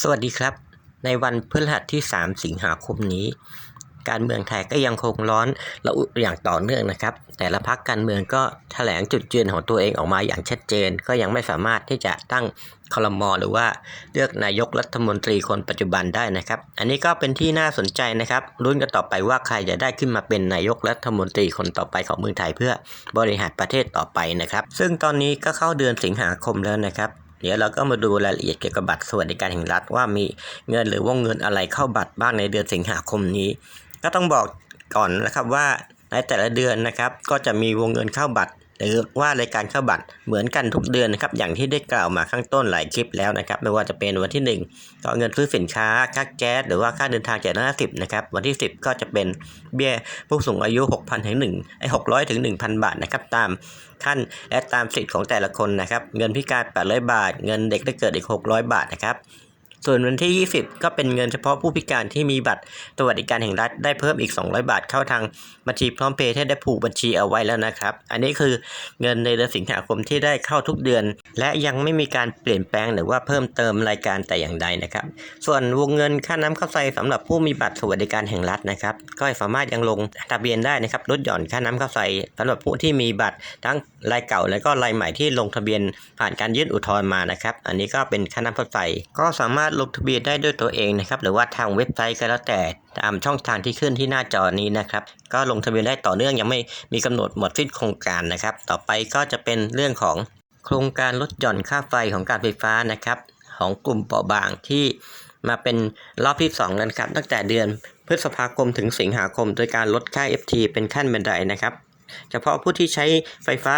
สวัสดีครับ ในวันพฤหัสที่ 3 สิงหาคมนี้ การเมืองไทยก็ยังคงร้อนระอุอย่างต่อเนื่องนะครับ แต่ละพักการเมืองก็แถลงจุดยืนของตัวเองออกมาอย่างชัดเจน ก็ยังไม่สามารถที่จะตั้งคลมอหรือว่าเลือกนายกรัฐมนตรีคนปัจจุบันได้นะครับ อันนี้ก็เป็นที่น่าสนใจนะครับลุ้นกันต่อไปว่าใครจะได้ขึ้นมาเป็นนายกรัฐมนตรีคนต่อไปของเมืองไทยเพื่อบริหารประเทศต่อไปนะครับ ซึ่งตอนนี้ก็เข้าเดือนสิงหาคมแล้วนะครับ เดี๋ยวเราก็มาดูรายละเอียดเกี่ยวกับบัตรสวัสดิการแห่งรัฐว่ามีเงินหรือว่าเงินอะไรเข้าบัตรบ้างในเดือนสิงหาคมนี้ ก็ต้องบอกก่อนนะครับว่าในแต่ละเดือนนะครับ ก็จะมีวงเงินเข้าบัตร หรือว่ารายการเข้าบัตรเหมือนกันทุกเดือนนะครับอย่างที่ได้กล่าวมาข้างต้นหลายคลิปแล้วนะครับไม่ว่าจะเป็นวันที่ 1 ก็เงินซื้อสินค้าค่าแก๊สหรือว่าค่าเดินทางเจากห้าสิบนะครับวันที่ 10 ก็จะเป็นเบี้ยผู้สูงอายุ 6,000ถึง1ไอ้600ถึง1,000 บาทนะครับตามขั้นและตามสิทธิ์ของแต่ละคนนะครับเงินพิการ800 บาท เงินเด็กได้เกิดอีก 600 บาทนะครับ ส่วนวันที่ 20 ก็เป็นเงินเฉพาะผู้พิการที่มีบัตรสวัสดิการแห่งรัฐได้เพิ่มอีก 200 บาทเข้าทางบัญชีพร้อมเพย์ที่ได้ผูกบัญชีเอาไว้แล้วนะครับ อันนี้คือเงินในเดือนสิงหาคมที่ได้เข้าทุกเดือน และยังไม่มีการเปลี่ยนแปลงหรือว่าเพิ่มเติมรายการแต่อย่างใดนะครับ ส่วนวงเงินค่าน้ำค่าไฟสำหรับผู้มีบัตรสวัสดิการแห่งรัฐนะครับก็สามารถยังลงทะเบียนได้นะครับลดหย่อนค่าน้ำค่าไฟสำหรับผู้ที่มีบัตรทั้งรายเก่าและก็รายใหม่ที่ลงทะเบียนผ่านการยื่นอุทธรณ์มานะครับ อันนี้ก็เป็นค่าน้ำค่าไฟก็สามารถลงทะเบียนได้ด้วยตัวเองนะครับหรือว่าทางเว็บไซต์ก็แล้วแต่ตามช่องทางที่ขึ้นที่หน้าจอนี้นะครับก็ลงทะเบียนได้ต่อเนื่องยังไม่มีกำหนดหมดสิ้นโครงการนะครับต่อไปก็จะเป็นเรื่องของโครงการลดหย่อนค่าไฟของการไฟฟ้านะครับของกลุ่มเปราะบางที่มาเป็นรอบที่2แล้นะครับตั้งแต่เดือนพฤษภาคมถึงสิงหาคม โดยการลดค่า FT เป็นขั้นบันไดนะครับเฉพาะผู้ที่ใช้ไฟฟ้า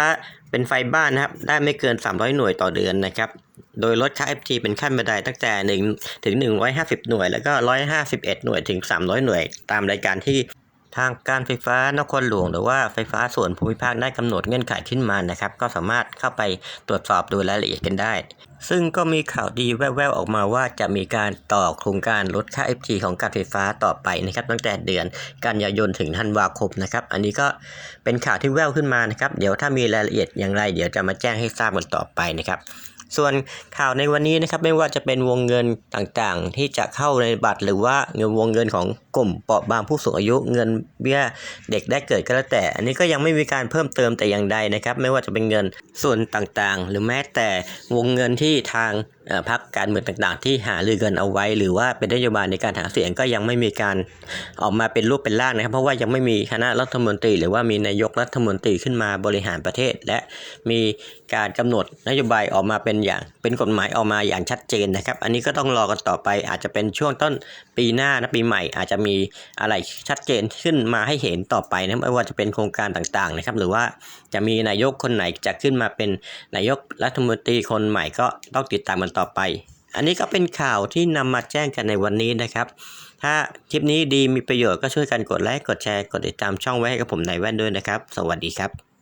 เป็นไฟบ้านนะครับได้ไม่เกิน 300 หน่วยต่อเดือนนะครับ โดยลดค่า FT เป็นขั้นบันไดตั้งแต่1ถึง 150 หน่วย แล้วก็ 151 หน่วยถึง 300 หน่วย ตามรายการที่ทางการไฟฟ้านครหลวง หรือว่าไฟฟ้าส่วนภูมิภาคได้กำหนดเงื่อนไขขึ้นมานะครับ ก็สามารถเข้าไปตรวจสอบดูรายละเอียดกันได้ ซึ่งก็มีข่าวดีแว่วๆออกมาว่าจะมีการต่อโครงการลดค่า FT ของการไฟฟ้าต่อไปนะครับตั้งแต่เดือนกันยายนถึงธันวาคมนะครับ อันนี้ก็เป็นข่าวที่แว่วขึ้นมานะครับ เดี๋ยวถ้ามีรายละเอียดอย่างไร เดี๋ยวจะมาแจ้งให้ทราบกันต่อไปนะครับ ส่วนข่าวในวันนี้นะครับไม่ว่าจะเป็นวงเงินต่างๆ ที่จะเข้าในบัตรหรือว่าเงินวงเงินของกลุ่มเปราะบางผู้สูงอายุเงินเบี้ยเด็กได้เกิดก็แล้วแต่ อันนี้ก็ยังไม่มีการเพิ่มเติมแต่อย่างใดนะครับไม่ว่าจะเป็นเงินส่วนต่างๆ หรือแม้แต่วงเงินที่ทางพรรคการเมืองต่างๆ ที่หารือกันเอาไว้ หรือว่าเป็นนโยบายในการหาเสียงก็ยังไม่มีการออกมาเป็นรูปเป็นร่างนะครับ เพราะว่ายังไม่มีคณะรัฐมนตรี หรือว่ามีนายกรัฐมนตรีขึ้นมาบริหารประเทศ และมีการกำหนดนโยบายออกมาเป็นอย่างเป็นกฎหมายออกมาอย่างชัดเจนนะครับ อันนี้ก็ต้องรอกันต่อไป อาจจะเป็นช่วงต้นปีหน้านะปีใหม่ อาจจะมีอะไรชัดเจนขึ้นมาให้เห็นต่อไปนะไม่ว่าจะเป็นโครงการต่างๆนะครับ หรือว่าจะมีนายกคนไหนจะขึ้นมาเป็นนายกรัฐมนตรีคนใหม่ก็ต้องติดตามกันต่อไป อันนี้ก็เป็นข่าวที่นำมาแจ้งกันในวันนี้นะครับถ้าคลิปนี้ดีมีประโยชน์ก็ช่วยกันกดไลค์กดแชร์กดติดตามช่องไว้ให้กับผมในแว่นด้วยนะครับ สวัสดีครับ